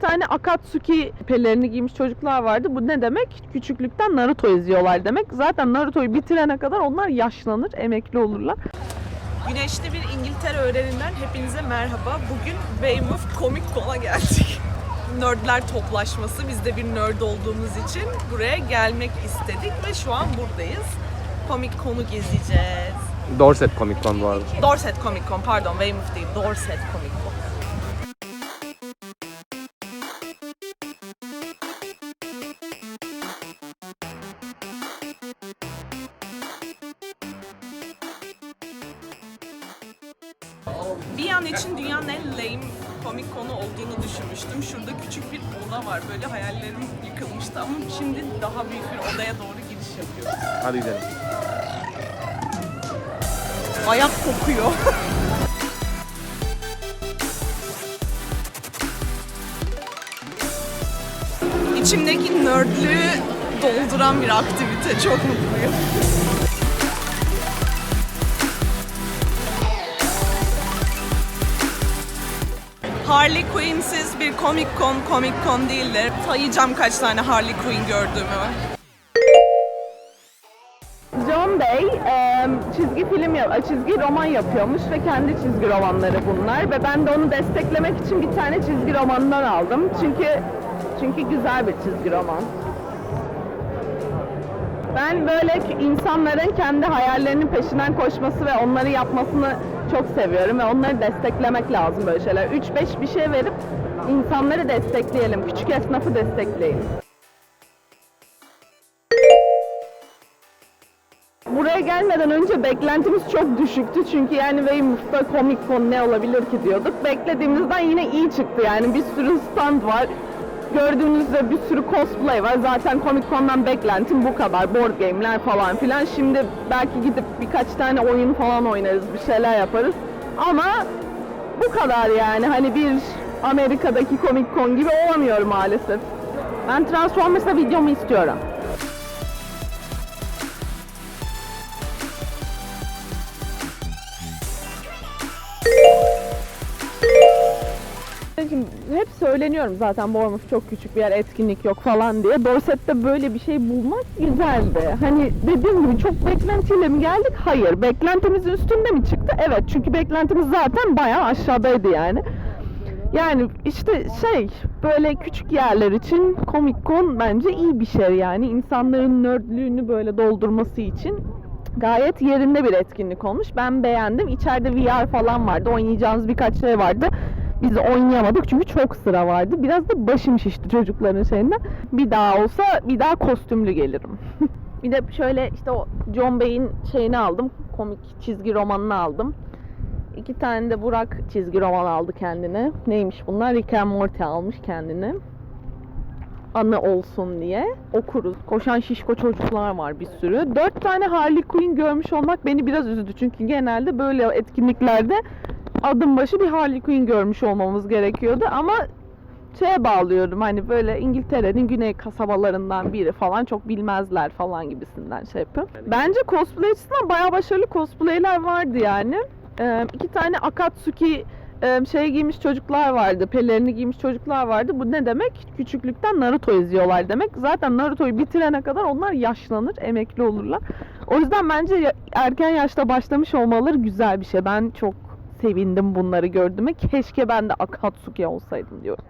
tane Akatsuki pelerini giymiş çocuklar vardı. Bu ne demek? Küçüklükten Naruto izliyorlar demek. Zaten Naruto'yu bitirene kadar onlar yaşlanır, emekli olurlar. Güneşli bir İngiltere öğreninden hepinize merhaba. Bugün Weymouth Comic Con'a geldik. Nerdler toplaşması. Biz de bir nerd olduğumuz için buraya gelmek istedik ve şu an buradayız. Comic Con'u gezeceğiz. Dorset Comic Con bu arada. Dorset Comic Con pardon Weymouth değil Dorset Comic Con. Bir an için dünyanın en lame Comic Con'u olduğunu düşünmüştüm. Şurada küçük bir oda var. Böyle hayallerim yıkılmıştı ama şimdi daha büyük bir odaya doğru giriş yapıyoruz. Hadi gidelim. Ayak kokuyor. İçimdeki nerdlüğü dolduran bir aktivite. Çok mutluyum. Harley Quinn'siz bir Comic Con Comic Con değildir. Sayacağım kaç tane Harley Quinn gördüğümü. John Bey e, çizgi film, çizgi roman yapıyormuş ve kendi çizgi romanları bunlar ve ben de onu desteklemek için bir tane çizgi romandan aldım. Çünkü çünkü güzel bir çizgi roman. Ben böyle insanların kendi hayallerinin peşinden koşması ve onları yapmasını çok seviyorum ve onları desteklemek lazım böyle şeyler. 3-5 bir şey verip insanları destekleyelim, küçük esnafı destekleyin. Buraya gelmeden önce beklentimiz çok düşüktü çünkü yani Weymouth'ta Comic Con ne olabilir ki diyorduk. Beklediğimizden yine iyi çıktı yani bir sürü stand var. Gördüğünüzde bir sürü cosplay var. Zaten Comic Con'dan beklentim bu kadar. Board game'ler falan filan. Şimdi belki gidip birkaç tane oyun falan oynarız, bir şeyler yaparız. Ama bu kadar yani. Hani bir Amerika'daki Comic Con gibi olamıyor maalesef. Ben Transformers'ta videomu istiyorum. Şimdi hep söyleniyorum zaten Bournemouth çok küçük bir yer, etkinlik yok falan diye. Dorset'te böyle bir şey bulmak güzeldi. Hani dediğim gibi çok beklentiyle mi geldik? Hayır. Beklentimizin üstünde mi çıktı? Evet. Çünkü beklentimiz zaten bayağı aşağıdaydı yani. Yani işte şey böyle küçük yerler için Comic Con bence iyi bir şey yani. insanların nerdlüğünü böyle doldurması için gayet yerinde bir etkinlik olmuş. Ben beğendim. İçeride VR falan vardı. Oynayacağınız birkaç şey vardı. Biz oynayamadık çünkü çok sıra vardı. Biraz da başım şişti çocukların şeyinden. Bir daha olsa bir daha kostümlü gelirim. bir de şöyle işte o John Bay'in şeyini aldım. Komik çizgi romanını aldım. İki tane de Burak çizgi roman aldı kendine. Neymiş bunlar? Rick and Morty almış kendine. Anı olsun diye okuruz. Koşan şişko çocuklar var bir sürü. Dört tane Harley Quinn görmüş olmak beni biraz üzdü. Çünkü genelde böyle etkinliklerde adım başı bir Harley Quinn görmüş olmamız gerekiyordu. Ama şeye bağlıyorum hani böyle İngiltere'nin güney kasabalarından biri falan çok bilmezler falan gibisinden şey yapıyorum. Bence cosplay açısından bayağı başarılı cosplayler vardı yani. Ee, iki tane Akatsuki e, şey giymiş çocuklar vardı, pelerini giymiş çocuklar vardı. Bu ne demek? Küçüklükten Naruto izliyorlar demek. Zaten Naruto'yu bitirene kadar onlar yaşlanır, emekli olurlar. O yüzden bence erken yaşta başlamış olmaları güzel bir şey. Ben çok sevindim bunları gördüğüme. Keşke ben de Akatsuki olsaydım diyorum.